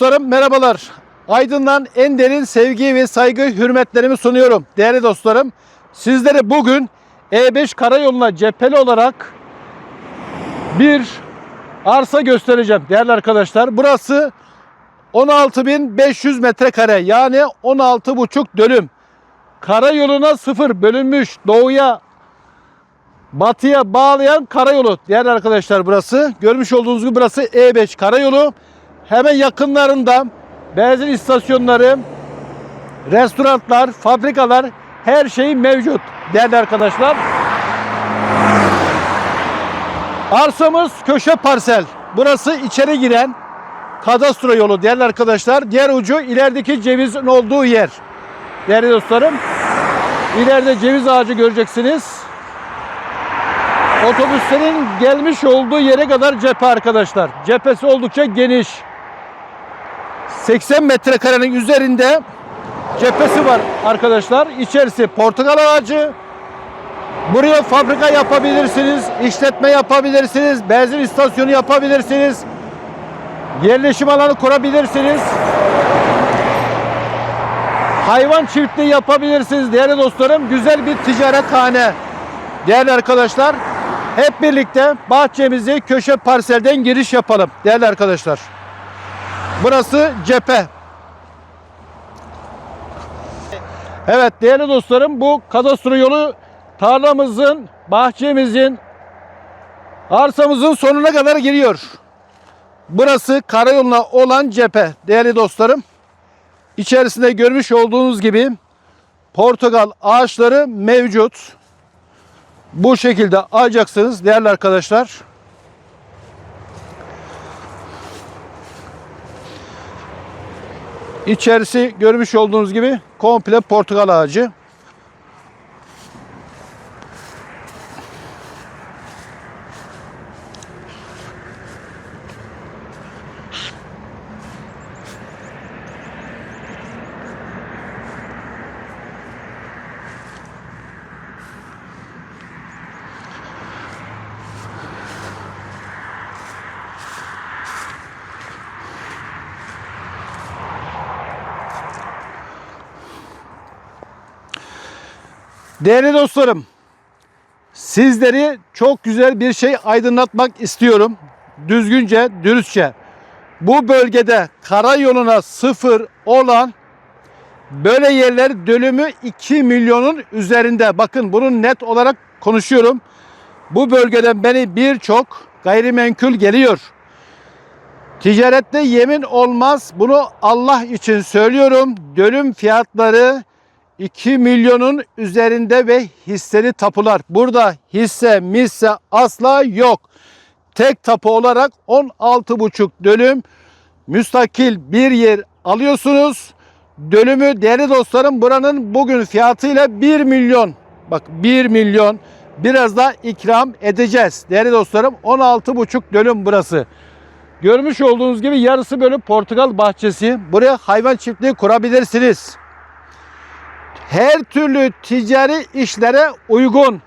dostlarım merhabalar. Aydın'dan en derin sevgi ve saygı hürmetlerimi sunuyorum. Değerli dostlarım sizlere bugün E5 karayoluna cepheli olarak bir arsa göstereceğim değerli arkadaşlar. Burası 16.500 metrekare yani 16,5 dönüm. Karayoluna sıfır bölünmüş doğuya batıya bağlayan karayolu değerli arkadaşlar burası. Görmüş olduğunuz gibi burası E5 karayolu. Hemen yakınlarında benzin istasyonları, restoranlar, fabrikalar her şey mevcut değerli arkadaşlar. Arsamız köşe parsel. Burası içeri giren kadastro yolu değerli arkadaşlar. Diğer ucu ilerideki cevizin olduğu yer. Değerli dostlarım. İleride ceviz ağacı göreceksiniz. Otobüslerin gelmiş olduğu yere kadar cephe arkadaşlar. Cephesi oldukça geniş. 80 metrekarenin üzerinde cephesi var arkadaşlar. İçerisi portakal ağacı. Buraya fabrika yapabilirsiniz, işletme yapabilirsiniz, benzin istasyonu yapabilirsiniz. Yerleşim alanı kurabilirsiniz. Hayvan çiftliği yapabilirsiniz değerli dostlarım. Güzel bir ticarethane. Değerli arkadaşlar, hep birlikte bahçemizi köşe parselden giriş yapalım değerli arkadaşlar. Burası cephe. Evet değerli dostlarım bu kadastro yolu tarlamızın, bahçemizin, arsamızın sonuna kadar giriyor. Burası karayoluna olan cephe değerli dostlarım. İçerisinde görmüş olduğunuz gibi portakal ağaçları mevcut. Bu şekilde alacaksınız değerli arkadaşlar. İçerisi görmüş olduğunuz gibi komple portakal ağacı. Değerli dostlarım, sizleri çok güzel bir şey aydınlatmak istiyorum. Düzgünce, dürüstçe. Bu bölgede karayoluna sıfır olan böyle yerler dönümü 2 milyonun üzerinde. Bakın bunu net olarak konuşuyorum. Bu bölgeden beni birçok gayrimenkul geliyor. Ticarette yemin olmaz. Bunu Allah için söylüyorum. Dönüm fiyatları 2 milyonun üzerinde ve hisseli tapular. Burada hisse misse asla yok. Tek tapu olarak 16,5 dönüm müstakil bir yer alıyorsunuz. Dönümü değerli dostlarım buranın bugün fiyatıyla 1 milyon. Bak 1 milyon biraz da ikram edeceğiz. Değerli dostlarım 16,5 dönüm burası. Görmüş olduğunuz gibi yarısı böyle portakal bahçesi. Buraya hayvan çiftliği kurabilirsiniz her türlü ticari işlere uygun.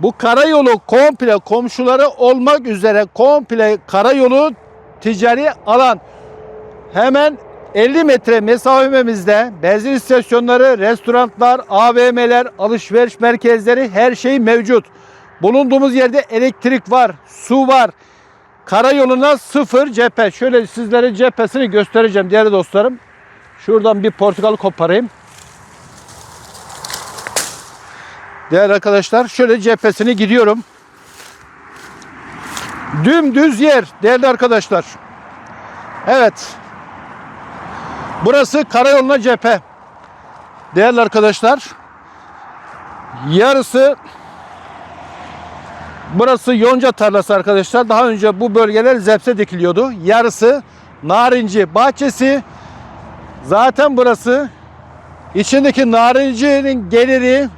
Bu karayolu komple komşuları olmak üzere komple karayolu ticari alan. Hemen 50 metre mesafemizde benzin istasyonları, restoranlar, AVM'ler, alışveriş merkezleri her şey mevcut. Bulunduğumuz yerde elektrik var, su var. Karayoluna sıfır cephe. Şöyle sizlere cephesini göstereceğim değerli dostlarım. Şuradan bir portakal koparayım. Değerli arkadaşlar şöyle cephesini gidiyorum. Dümdüz yer değerli arkadaşlar. Evet. Burası karayoluna cephe. Değerli arkadaşlar. Yarısı burası yonca tarlası arkadaşlar. Daha önce bu bölgeler zepse dikiliyordu. Yarısı narinci bahçesi. Zaten burası içindeki narincinin geliri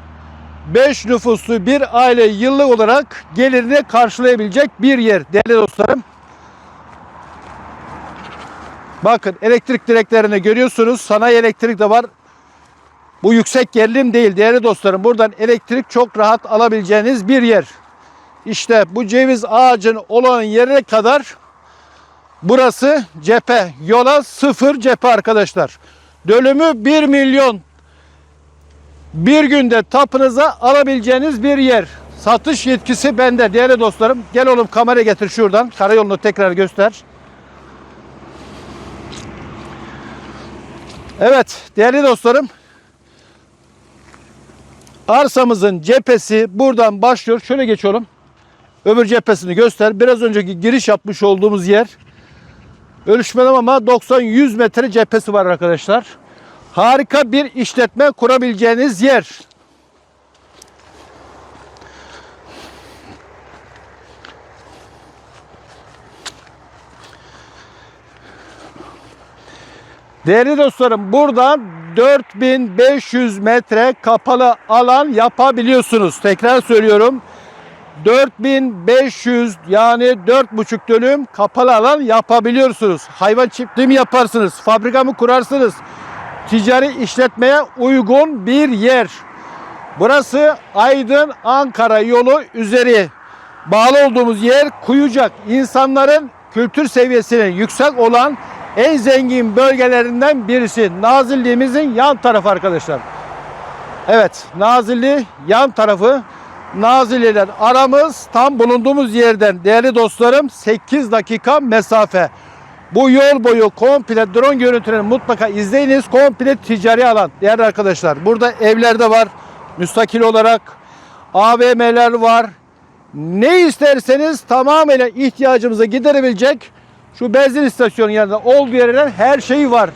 5 nüfuslu bir aile yıllık olarak gelirini karşılayabilecek bir yer değerli dostlarım. Bakın elektrik direklerini görüyorsunuz. Sanayi elektrik de var. Bu yüksek gerilim değil değerli dostlarım. Buradan elektrik çok rahat alabileceğiniz bir yer. İşte bu ceviz ağacın olan yere kadar Burası cephe. Yola sıfır cephe arkadaşlar. Dönümü 1 milyon. Bir günde tapınıza alabileceğiniz bir yer. Satış yetkisi bende değerli dostlarım. Gel oğlum kamera getir şuradan. Karayolunu tekrar göster. Evet değerli dostlarım. Arsamızın cephesi buradan başlıyor. Şöyle geç oğlum. Öbür cephesini göster. Biraz önceki giriş yapmış olduğumuz yer. Ölçmedim ama 90-100 metre cephesi var arkadaşlar. Harika bir işletme kurabileceğiniz yer. Değerli dostlarım buradan 4500 metre kapalı alan yapabiliyorsunuz. Tekrar söylüyorum. 4500 yani 4,5 dönüm kapalı alan yapabiliyorsunuz. Hayvan çiftliği mi yaparsınız? Fabrika mı kurarsınız? Ticari işletmeye uygun bir yer. Burası Aydın Ankara yolu üzeri. Bağlı olduğumuz yer Kuyucak. İnsanların kültür seviyesinin yüksek olan en zengin bölgelerinden birisi. Nazilliğimizin yan tarafı arkadaşlar. Evet, Nazilli yan tarafı. Nazilli'den aramız tam bulunduğumuz yerden değerli dostlarım 8 dakika mesafe. Bu yol boyu komple drone görüntülerini mutlaka izleyiniz. Komple ticari alan değerli arkadaşlar. Burada evler de var. Müstakil olarak AVM'ler var. Ne isterseniz tamamıyla ihtiyacımızı giderebilecek şu benzin istasyonu yanında olduğu yerler her şey var.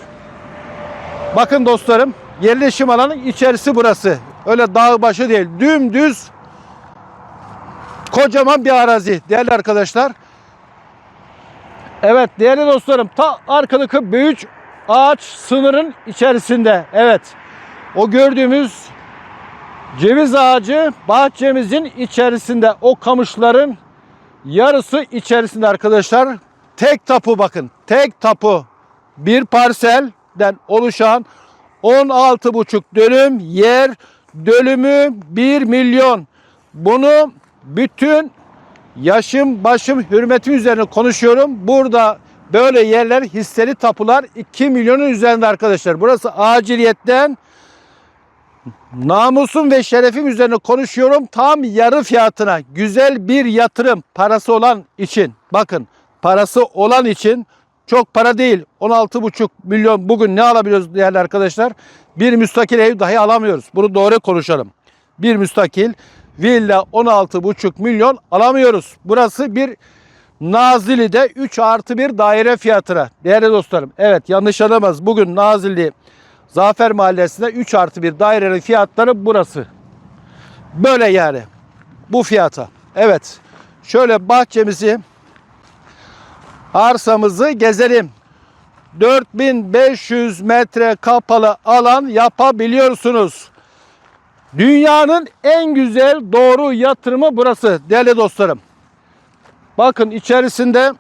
Bakın dostlarım yerleşim alanı içerisi burası. Öyle dağ başı değil. Dümdüz kocaman bir arazi değerli arkadaşlar. Evet değerli dostlarım ta arkadaki büyük ağaç sınırın içerisinde. Evet o gördüğümüz ceviz ağacı bahçemizin içerisinde o kamışların yarısı içerisinde arkadaşlar. Tek tapu bakın tek tapu bir parselden oluşan 16,5 dönüm yer dönümü 1 milyon. Bunu bütün yaşım başım hürmetim üzerine konuşuyorum. Burada böyle yerler hisseli tapular 2 milyonun üzerinde arkadaşlar. Burası aciliyetten namusum ve şerefim üzerine konuşuyorum. Tam yarı fiyatına güzel bir yatırım parası olan için. Bakın parası olan için çok para değil. 16,5 milyon bugün ne alabiliyoruz değerli arkadaşlar? Bir müstakil ev dahi alamıyoruz. Bunu doğru konuşalım. Bir müstakil villa 16,5 milyon alamıyoruz. Burası bir Nazilli'de 3 artı 1 daire fiyatına. Değerli dostlarım evet yanlış anlamaz. Bugün Nazilli Zafer Mahallesi'nde 3 artı 1 dairenin fiyatları burası. Böyle yani. Bu fiyata. Evet. Şöyle bahçemizi arsamızı gezelim. 4500 metre kapalı alan yapabiliyorsunuz. Dünyanın en güzel doğru yatırımı burası değerli dostlarım. Bakın içerisinde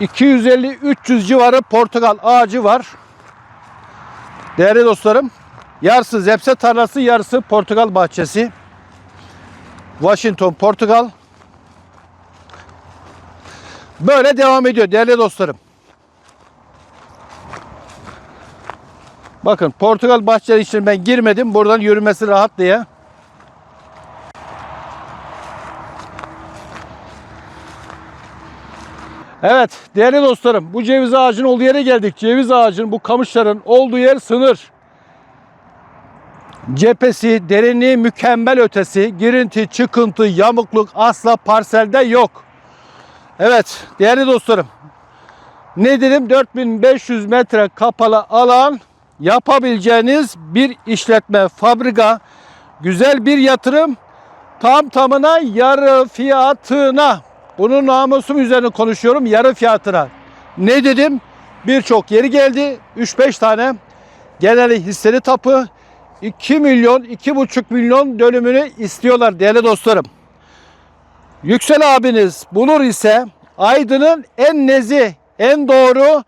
250-300 civarı portakal ağacı var. Değerli dostlarım, yarısı zepse tarlası, yarısı portakal bahçesi. Washington portakal. Böyle devam ediyor değerli dostlarım. Bakın portakal bahçeleri için ben girmedim. Buradan yürümesi rahat diye. Evet değerli dostlarım bu ceviz ağacının olduğu yere geldik. Ceviz ağacının bu kamışların olduğu yer sınır. Cephesi, derinliği mükemmel ötesi. Girinti, çıkıntı, yamukluk asla parselde yok. Evet değerli dostlarım. Ne dedim 4500 metre kapalı alan yapabileceğiniz bir işletme, fabrika, güzel bir yatırım tam tamına yarı fiyatına. Bunun namusum üzerine konuşuyorum yarı fiyatına. Ne dedim? Birçok yeri geldi. 3-5 tane geneli hisseli tapu 2 milyon, 2,5 milyon dönümünü istiyorlar değerli dostlarım. Yüksel abiniz bulur ise Aydın'ın en nezih, en doğru,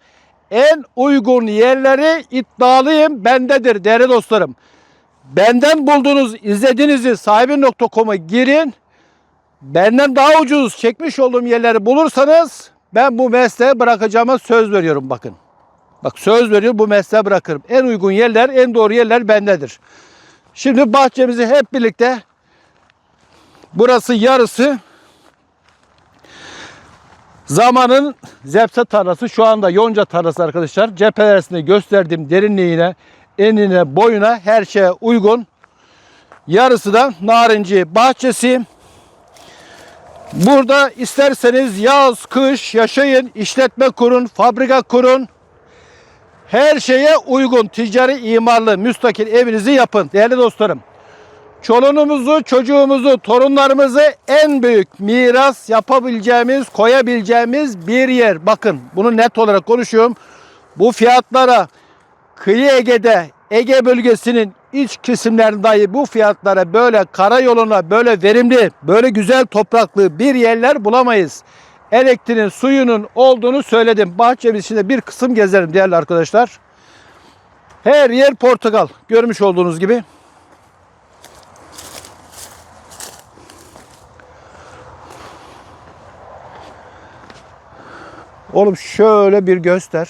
en uygun yerleri iddialıyım bendedir değerli dostlarım. Benden bulduğunuz, izlediğinizi sahibin.com'a girin. benden daha ucuz çekmiş olduğum yerleri bulursanız ben bu mesleği bırakacağıma söz veriyorum bakın. Bak söz veriyorum bu mesleği bırakırım. En uygun yerler, en doğru yerler bendedir. Şimdi bahçemizi hep birlikte burası yarısı zamanın zepse tarlası şu anda yonca tarlası arkadaşlar. Cephelerinde gösterdiğim derinliğine, enine, boyuna her şeye uygun. Yarısı da narinci bahçesi. Burada isterseniz yaz, kış yaşayın, işletme kurun, fabrika kurun. Her şeye uygun ticari imarlı müstakil evinizi yapın değerli dostlarım. Çoluğumuzu, çocuğumuzu, torunlarımızı en büyük miras yapabileceğimiz, koyabileceğimiz bir yer. Bakın bunu net olarak konuşuyorum. Bu fiyatlara Kıyı Ege'de, Ege bölgesinin iç kesimlerinde dahi bu fiyatlara böyle karayoluna böyle verimli, böyle güzel topraklı bir yerler bulamayız. Elektriğin, suyunun olduğunu söyledim. Bahçemiz içinde bir kısım gezerim değerli arkadaşlar. Her yer Portakal. Görmüş olduğunuz gibi. Oğlum şöyle bir göster.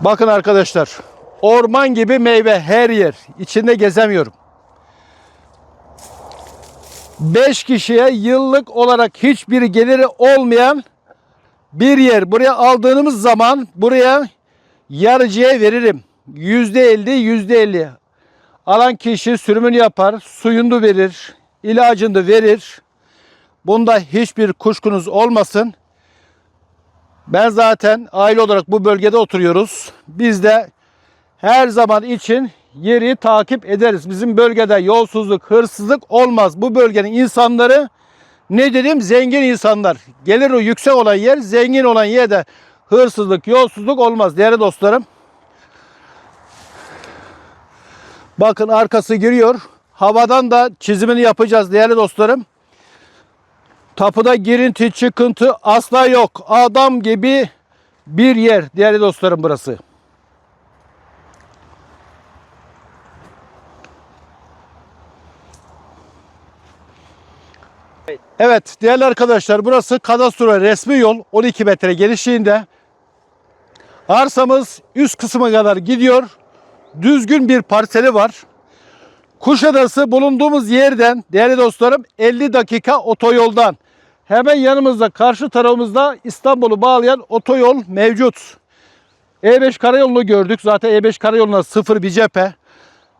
Bakın arkadaşlar. Orman gibi meyve her yer. İçinde gezemiyorum. 5 kişiye yıllık olarak hiçbir geliri olmayan bir yer. Buraya aldığımız zaman buraya yarıcıya veririm. Yüzde elli, yüzde elli. Alan kişi sürümünü yapar, suyunu verir, ilacını verir. Bunda hiçbir kuşkunuz olmasın. Ben zaten aile olarak bu bölgede oturuyoruz. Biz de her zaman için yeri takip ederiz. Bizim bölgede yolsuzluk, hırsızlık olmaz. Bu bölgenin insanları ne dedim? Zengin insanlar. Gelir o yüksek olan yer, zengin olan yerde hırsızlık, yolsuzluk olmaz değerli dostlarım. Bakın arkası giriyor. Havadan da çizimini yapacağız değerli dostlarım. Tapuda girinti, çıkıntı asla yok. Adam gibi bir yer değerli dostlarım burası. Evet değerli arkadaşlar burası kadastro resmi yol 12 metre genişliğinde. Arsamız üst kısma kadar gidiyor. Düzgün bir parseli var. Kuşadası bulunduğumuz yerden değerli dostlarım 50 dakika otoyoldan. Hemen yanımızda karşı tarafımızda İstanbul'u bağlayan otoyol mevcut. E5 karayolunu gördük. Zaten E5 karayoluna sıfır bir cephe.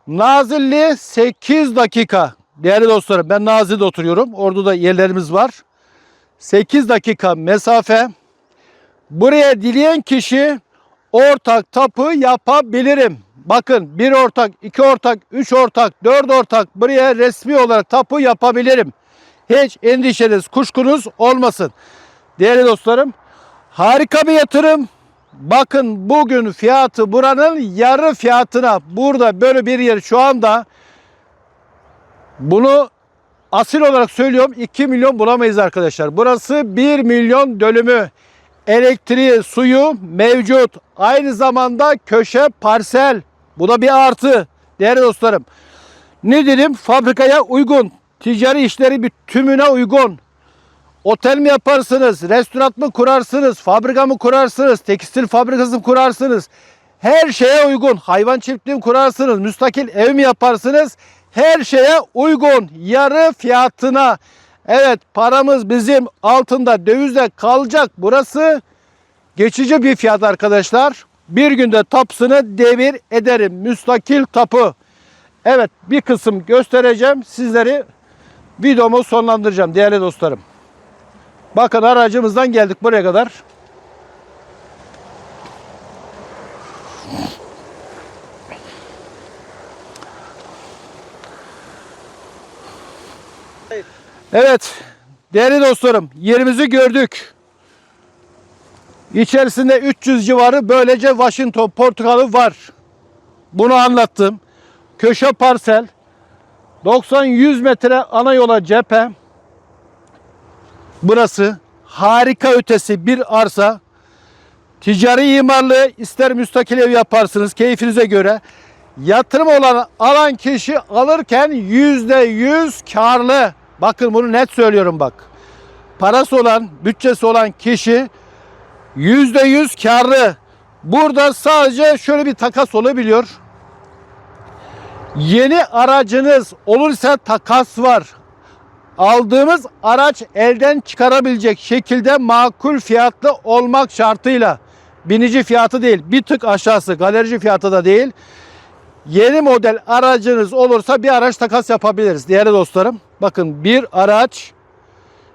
Nazilli 8 dakika. Değerli dostlarım ben Nazilli'de oturuyorum. Orada da yerlerimiz var. 8 dakika mesafe. Buraya dileyen kişi ortak tapu yapabilirim. Bakın bir ortak, iki ortak, üç ortak, dört ortak buraya resmi olarak tapu yapabilirim. Hiç endişeniz, kuşkunuz olmasın. Değerli dostlarım, harika bir yatırım. Bakın bugün fiyatı buranın yarı fiyatına burada böyle bir yer şu anda bunu asil olarak söylüyorum 2 milyon bulamayız arkadaşlar. Burası 1 milyon dönümü. Elektriği, suyu mevcut. Aynı zamanda köşe parsel. Bu da bir artı. Değerli dostlarım. Ne dedim? Fabrikaya uygun. Ticari işleri bir tümüne uygun. Otel mi yaparsınız? Restoran mı kurarsınız? Fabrika mı kurarsınız? Tekstil fabrikası mı kurarsınız? Her şeye uygun. Hayvan çiftliği mi kurarsınız? Müstakil ev mi yaparsınız? Her şeye uygun. Yarı fiyatına. Evet paramız bizim altında dövizde kalacak. Burası geçici bir fiyat arkadaşlar. Bir günde tapsını devir ederim. Müstakil tapu. Evet bir kısım göstereceğim. Sizleri videomu sonlandıracağım değerli dostlarım. Bakın aracımızdan geldik buraya kadar. Evet değerli dostlarım yerimizi gördük. İçerisinde 300 civarı böylece Washington portakalı var. Bunu anlattım. Köşe parsel 90-100 metre ana yola cephe. Burası harika ötesi bir arsa. Ticari imarlı ister müstakil ev yaparsınız keyfinize göre. yatırım olan alan kişi alırken yüzde yüz karlı. Bakın bunu net söylüyorum bak. Parası olan, bütçesi olan kişi yüzde yüz karlı. Burada sadece şöyle bir takas olabiliyor. Yeni aracınız olursa takas var. Aldığımız araç elden çıkarabilecek şekilde makul fiyatlı olmak şartıyla binici fiyatı değil bir tık aşağısı galerici fiyatı da değil. Yeni model aracınız olursa bir araç takas yapabiliriz değerli dostlarım. Bakın bir araç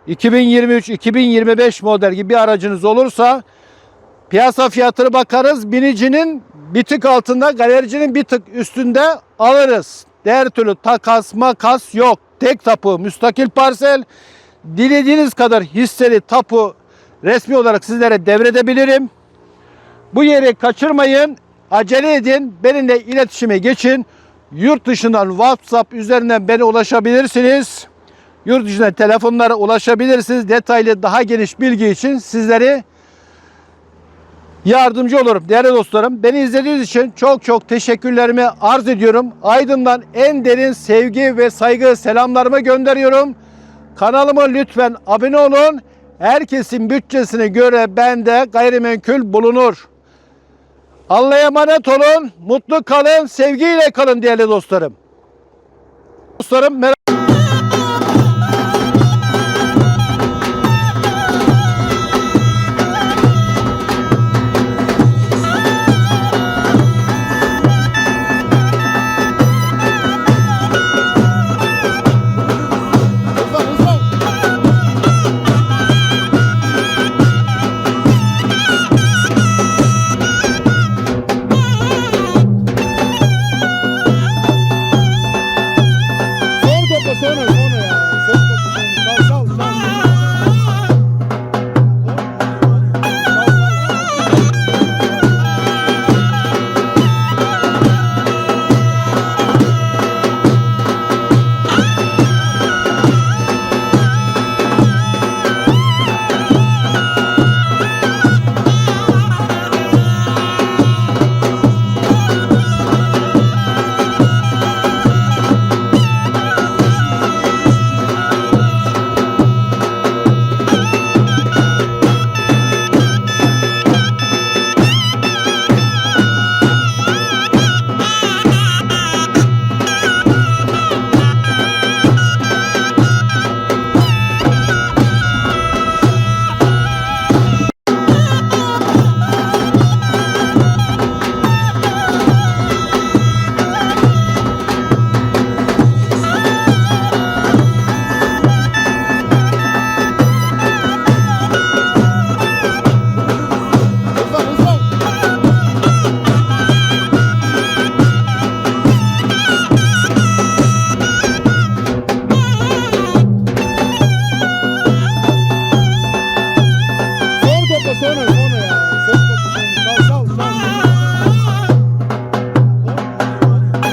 2023-2025 model gibi bir aracınız olursa piyasa fiyatını bakarız. Binicinin bir tık altında, galericinin bir tık üstünde alırız. Diğer türlü takas makas yok. Tek tapu, müstakil parsel. Dilediğiniz kadar hisseli tapu resmi olarak sizlere devredebilirim. Bu yeri kaçırmayın. Acele edin. Benimle iletişime geçin. Yurt dışından WhatsApp üzerinden beni ulaşabilirsiniz. Yurt dışına telefonlara ulaşabilirsiniz. Detaylı daha geniş bilgi için sizleri yardımcı olurum değerli dostlarım. Beni izlediğiniz için çok çok teşekkürlerimi arz ediyorum. Aydın'dan en derin sevgi ve saygı selamlarımı gönderiyorum. Kanalıma lütfen abone olun. Herkesin bütçesine göre bende gayrimenkul bulunur. Allah'a emanet olun. Mutlu kalın. Sevgiyle kalın değerli dostlarım. Dostlarım merak